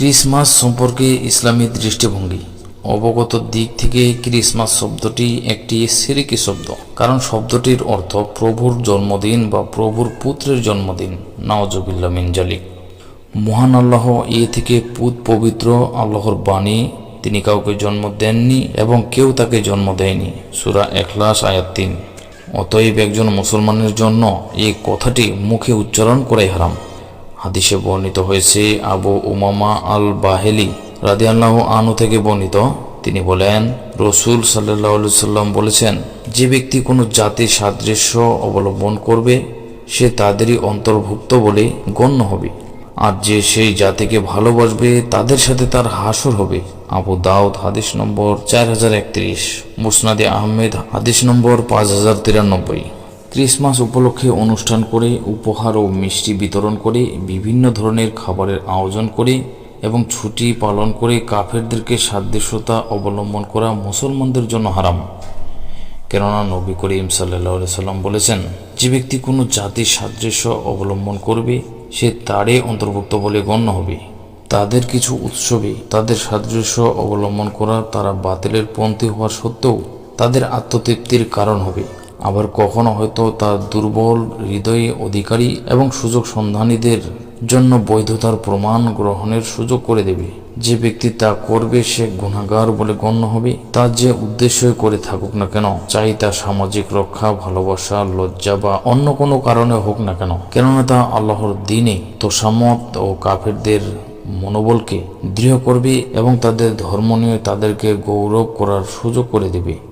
Christmas সম্পর্কে ইসলামী দৃষ্টিভঙ্গি। অবগত দিক থেকে ক্রিসমাস শব্দটি একটি সিরিকি শব্দ, কারণ শব্দটির অর্থ প্রভুর জন্মদিন বা প্রভুর পুত্রের জন্মদিন। নওয়াজবিল্লা মিনজালিক মহান আল্লাহ এ থেকে পুত পবিত্র আল্লাহর বাণী, তিনি কাউকে জন্ম দেননি এবং কেউ তাকে জন্ম দেয়নি। সুরা এখলাস আয়াত তিন। অতএব একজন মুসলমানের জন্য এই কথাটি মুখে উচ্চারণ করাই হারাম। হাদিসে বর্ণিত হয়েছে, আবু উমামা আল বাহেলি রাদিয়াল্লাহ আনু থেকে বর্ণিত। তিনি বলেন, রসুল সাল্লাহ সাল্লাম বলেছেন, যে ব্যক্তি কোনো জাতির সাদৃশ্য অবলম্বন করবে, সে তাদেরই অন্তর্ভুক্ত বলে গণ্য হবে। আর যে সেই জাতিকে ভালোবাসবে, তাদের সাথে তার হাসর হবে। আবু দাউদ, হাদিস নম্বর চার হাজার একত্রিশ। মুসনাদে আহমেদ, হাদিস নম্বর পাঁচ হাজার তিরানব্বই। ক্রিসমাস উপলক্ষে অনুষ্ঠান করে, উপহার ও মিষ্টি বিতরণ করে, বিভিন্ন ধরনের খাবারের আয়োজন করে এবং ছুটি পালন করে কাফেরদেরকে সাদৃশ্যতা অবলম্বন করা মুসলমানদের জন্য হারাম। কেননা নবী করিম সাল্লাহ সাল্লাম বলেছেন, যে ব্যক্তি কোনো জাতির সাদৃশ্য অবলম্বন করবে, সে তারে অন্তর্ভুক্ত বলে গণ্য হবে। তাদের কিছু উৎসবে তাদের সাদৃশ্য অবলম্বন করা তারা বাতিলের পন্থী হওয়া সত্ত্বেও তাদের আত্মতৃপ্তির কারণ হবে। আবার কখনো হয়তো তার দুর্বল হৃদয়ে অধিকারী এবং সুযোগ সন্ধানীদের জন্য বৈধতার প্রমাণ গ্রহণের সুযোগ করে দেবে। যে ব্যক্তি তা করবে, সে গুণাগার বলে গণ্য হবে। তার যে উদ্দেশ্য করে থাকুক না কেন, চাই তা সামাজিক রক্ষা, ভালোবাসা, লজ্জা বা অন্য কোনো কারণে হোক না কেন। কেননা তা আল্লাহর দিনে তোষামত ও কাফেরদের মনোবলকে দৃঢ় করবে এবং তাদের ধর্ম নিয়ে তাদেরকে গৌরব করার সুযোগ করে দেবে।